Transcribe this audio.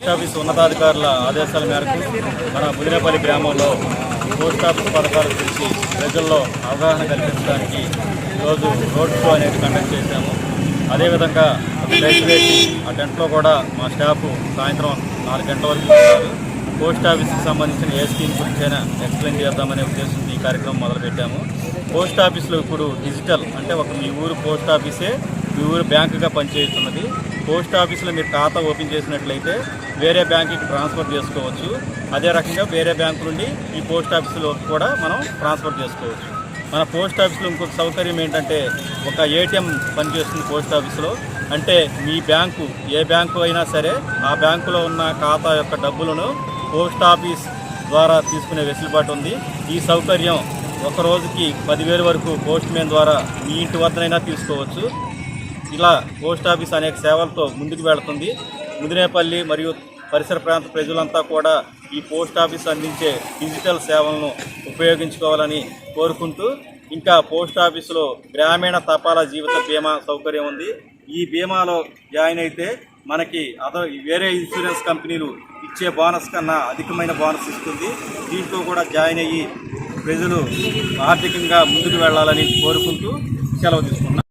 Post office ఉన్నతాధికారుల ఆదేశాల మేరకు మన ముదినేపల్లి గ్రామంలో పోస్ట్ ఆఫీస్ పథకాల గురించి ప్రజల్లో అవగాహన కల్పించడానికి ఈరోజు రోడ్ షో అనేది కండక్ట్ చేశాము. అదేవిధంగా టెంట్ వేసి ఆ టెంట్లో కూడా మా స్టాఫ్ సాయంత్రం నాలుగు గంటల వరకు ఉంటారు పోస్ట్ ఆఫీస్కి సంబంధించిన ఏ స్కీమ్ గురించైనా ఎక్స్ప్లెయిన్ చేద్దామనే ఉద్దేశంతో ఈ కార్యక్రమం మొదలుపెట్టాము. పోస్ట్ ఆఫీస్లో ఇప్పుడు డిజిటల్ అంటే ఒక మీ ఊరు పోస్ట్ ఆఫీసే మీ ఊరు బ్యాంకుగా పనిచేస్తున్నది. పోస్ట్ ఆఫీస్లో మీరు ఖాతా ఓపెన్ చేసినట్లయితే వేరే బ్యాంకుకి ట్రాన్స్ఫర్ చేసుకోవచ్చు. అదే రకంగా వేరే బ్యాంకు నుండి ఈ పోస్ట్ ఆఫీసులో కూడా మనం ట్రాన్స్ఫర్ చేసుకోవచ్చు. మన పోస్ట్ ఆఫీస్లో ఇంకొక సౌకర్యం ఏంటంటే ఒక ఏటీఎం పనిచేస్తుంది పోస్ట్ ఆఫీస్లో. అంటే మీ బ్యాంకు ఏ బ్యాంకు అయినా సరే ఆ బ్యాంకులో ఉన్న ఖాతా యొక్క డబ్బులను పోస్ట్ ఆఫీస్ ద్వారా తీసుకునే వెసులుబాటు ఉంది. ఈ సౌకర్యం ఒక రోజుకి పదివేల వరకు పోస్ట్ మ్యాన్ ద్వారా మీ ఇంటి వద్దనైనా తీసుకోవచ్చు. ఇలా పోస్ట్ ఆఫీస్ అనేక సేవలతో ముందుకు వెళుతుంది. ముదినేపల్లి మరియు పరిసర ప్రాంత ప్రజలంతా కూడా ఈ పోస్ట్ ఆఫీస్ అందించే డిజిటల్ సేవలను ఉపయోగించుకోవాలని కోరుకుంటూ ఇంకా పోస్ట్ ఆఫీసులో గ్రామీణ తపాలా జీవిత బీమా సౌకర్యం ఉంది. ఈ బీమాలో జాయిన్ అయితే మనకి అదర్ వేరే ఇన్సూరెన్స్ కంపెనీలు ఇచ్చే బోనస్ కన్నా అధికమైన బోనస్ ఇస్తుంది. దీంట్లో కూడా జాయిన్ అయ్యి ప్రజలు ఆర్థికంగా ముందుకు వెళ్ళాలని కోరుకుంటూ సెలవు తీసుకున్నాను